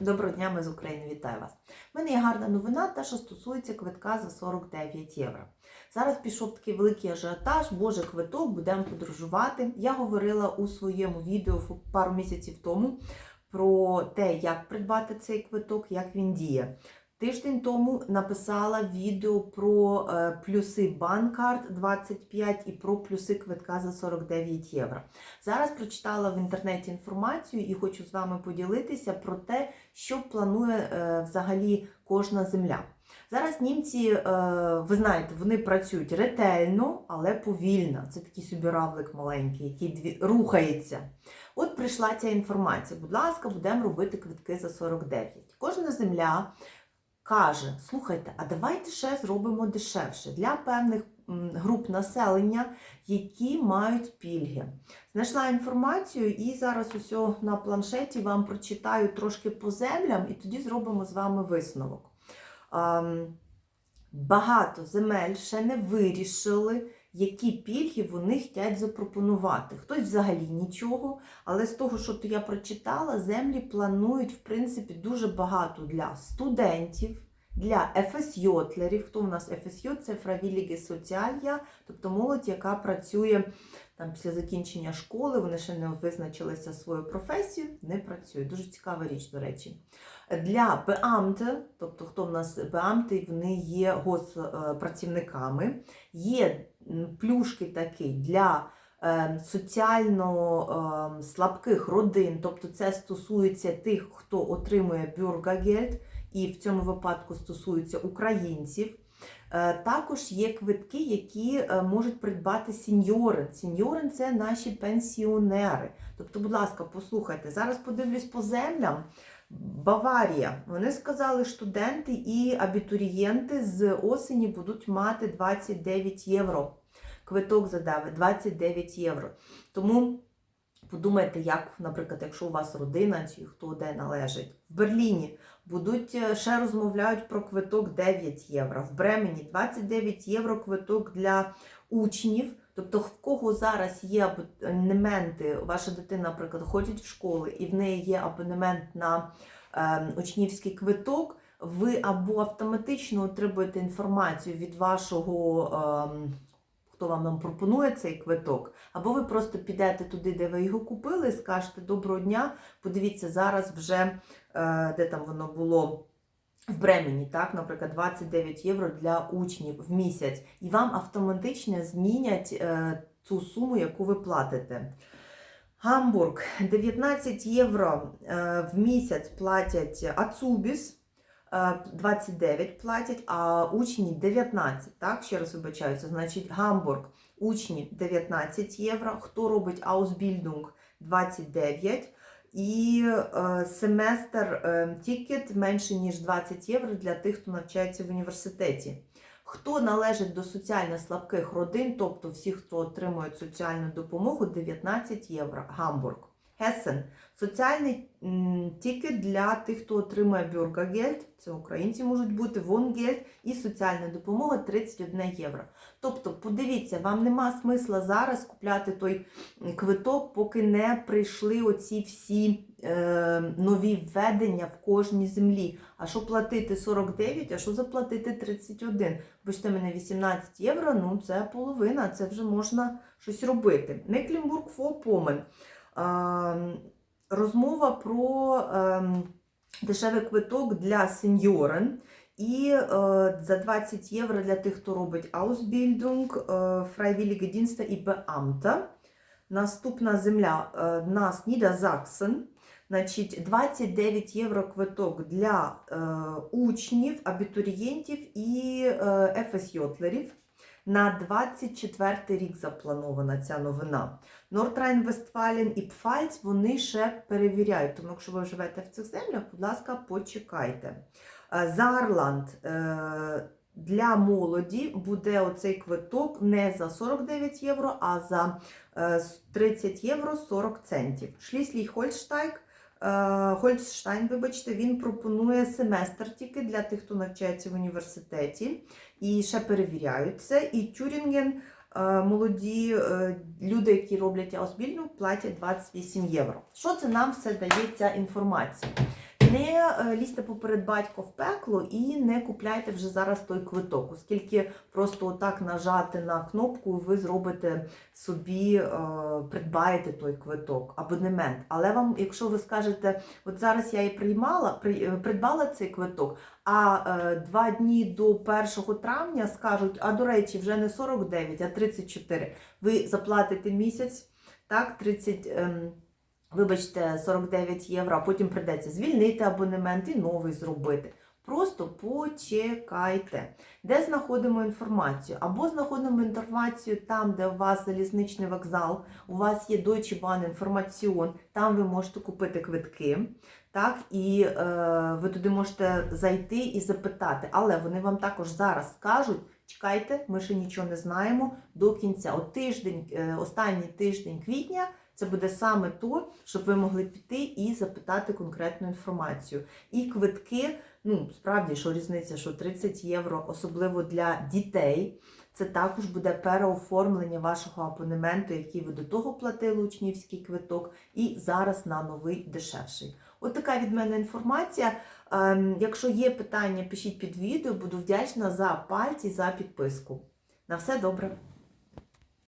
Доброго дня, ми з України. Вітаю вас. У мене є гарна новина, та що стосується квитка за 49 євро. Зараз пішов такий великий ажіотаж, боже квиток, будемо подорожувати. Я говорила у своєму відео пару місяців тому про те, як придбати цей квиток, як він діє. Тиждень тому написала відео про е, плюси банкарт 25 і про плюси квитка за 49 євро. Зараз прочитала в інтернеті інформацію і хочу з вами поділитися про те, що планує е, взагалі кожна земля. Зараз німці, е, ви знаєте, вони працюють ретельно, але повільно. Це такий собі равлик маленький, який рухається. От прийшла ця інформація. Будь ласка, будемо робити квитки за 49. Кожна земля каже: слухайте, а давайте ще зробимо дешевше для певних груп населення, які мають пільги. Знайшла інформацію і зараз усього на планшеті вам прочитаю трошки по землям, і тоді зробимо з вами висновок. Багато земель ще не вирішили, які пільги вони хочуть запропонувати. Хтось взагалі нічого, але з того, що я прочитала, землі планують, в принципі, дуже багато для студентів, для ефесйотлерів. Хто у нас ефесйот? Це фравіліги соціалья, тобто молодь, яка працює там після закінчення школи, вони ще не визначилися своєю професією, не працюють. Дуже цікава річ, до речі. Для Беамте, тобто хто в нас Беамти, вони є госпрацівниками, є плюшки такі для е, соціально е, слабких родин, тобто це стосується тих, хто отримує бюргагельд, і в цьому випадку стосується українців. Е, Також є квитки, які е, можуть придбати сіньори. Сіньори це наші пенсіонери. Тобто, будь ласка, послухайте, зараз подивлюсь по землям. Баварія. Вони сказали, студенти і абітурієнти з осені будуть мати 29 євро. Квиток задав 29 євро. Тому подумайте, як, наприклад, якщо у вас родина чи хто де належить. В Берліні будуть е, ще розмовляють про квиток 9 євро. В Бремені 29 євро квиток для учнів. Тобто, в кого зараз є абонементи, ваша дитина, наприклад, ходить в школи, і в неї є абонемент на е, учнівський квиток, ви або автоматично отримуєте інформацію від вашого, е, хто вам нам пропонує цей квиток, або ви просто підете туди, де ви його купили, і скажете доброго дня, подивіться, зараз вже е, де там воно було. В Бремені, так, наприклад, 29 євро для учнів в місяць, і вам автоматично змінять е, цю суму, яку ви платите. Гамбург 19 євро е, в місяць платять Ацубіс, 29 платять, а учні 19. Так, ще раз вибачаюся, значить Гамбург, учні 19 євро. Хто робить Аусбільдунг 29 і е, семестр е, тікет менше, ніж 20 євро для тих, хто навчається в університеті. Хто належить до соціально слабких родин, тобто всі, хто отримує соціальну допомогу, 19 євро. Гамбург. Гесен. Соціальний тікет для тих, хто отримує бюргагельд, це українці можуть бути, вонгельд і соціальна допомога 31 євро. Тобто, подивіться, вам нема смисла зараз купляти той квиток, поки не прийшли оці всі е, нові введення в кожній землі. А що платити 49, а що заплатити 31? Бачите, мене 18 євро, ну це половина, це вже можна щось робити. Меклінбург Фопомен. Розмова про е, дешевий квиток для сеньорен. І е, за 20 євро для тих, хто робить Ausbildung, е, Dienste і Beamta. Наступна земля е, нас Нідазаксен. Значить, 29 євро квиток для е, учнів, абітурієнтів і е, ефесйотлерів. На 24 рік запланована ця новина. Нордрайн-Вестфален і Пфальц вони ще перевіряють. Тому, якщо ви живете в цих землях, будь ласка, почекайте. Е, Зарланд е, для молоді буде оцей квиток не за 49 євро, а за е, 30 євро 40 центів. Шліслій Хольштайк. Хольцштайн, вибачте, він пропонує семестр тільки для тих, хто навчається в університеті, і ще перевіряються. І Тюрінген, е, молоді е, люди, які роблять Аусбільну, платять 28 євро. Що це нам все дає ця інформація? Не е, лізьте поперед батька в пекло і не купляйте вже зараз той квиток, оскільки просто отак нажати на кнопку, ви зробите собі, е, придбаєте той квиток, абонемент. Але вам, якщо ви скажете, от зараз я і приймала, при- е, придбала цей квиток, а е, два дні до 1 травня скажуть, а до речі, вже не 49, а 34. Ви заплатите місяць, так, 30. ем, Вибачте, 49 євро, а потім прийдеться звільнити абонемент і новий зробити. Просто почекайте. Де знаходимо інформацію? Або знаходимо інформацію там, де у вас залізничний вокзал, у вас є Deutsche Bahn інформаціон, там ви можете купити квитки. Так, і е, ви туди можете зайти і запитати, але вони вам також зараз скажуть: чекайте, ми ще нічого не знаємо до кінця. От тиждень, е, останній тиждень квітня це буде саме то, щоб ви могли піти і запитати конкретну інформацію. І квитки, ну справді, що різниця, що 30 євро, особливо для дітей. Це також буде переоформлення вашого абонементу, який ви до того платили учнівський квиток, і зараз на новий дешевший. От така від мене інформація. Ем, Якщо є питання, пишіть під відео, буду вдячна за пальці, за підписку. На все добре.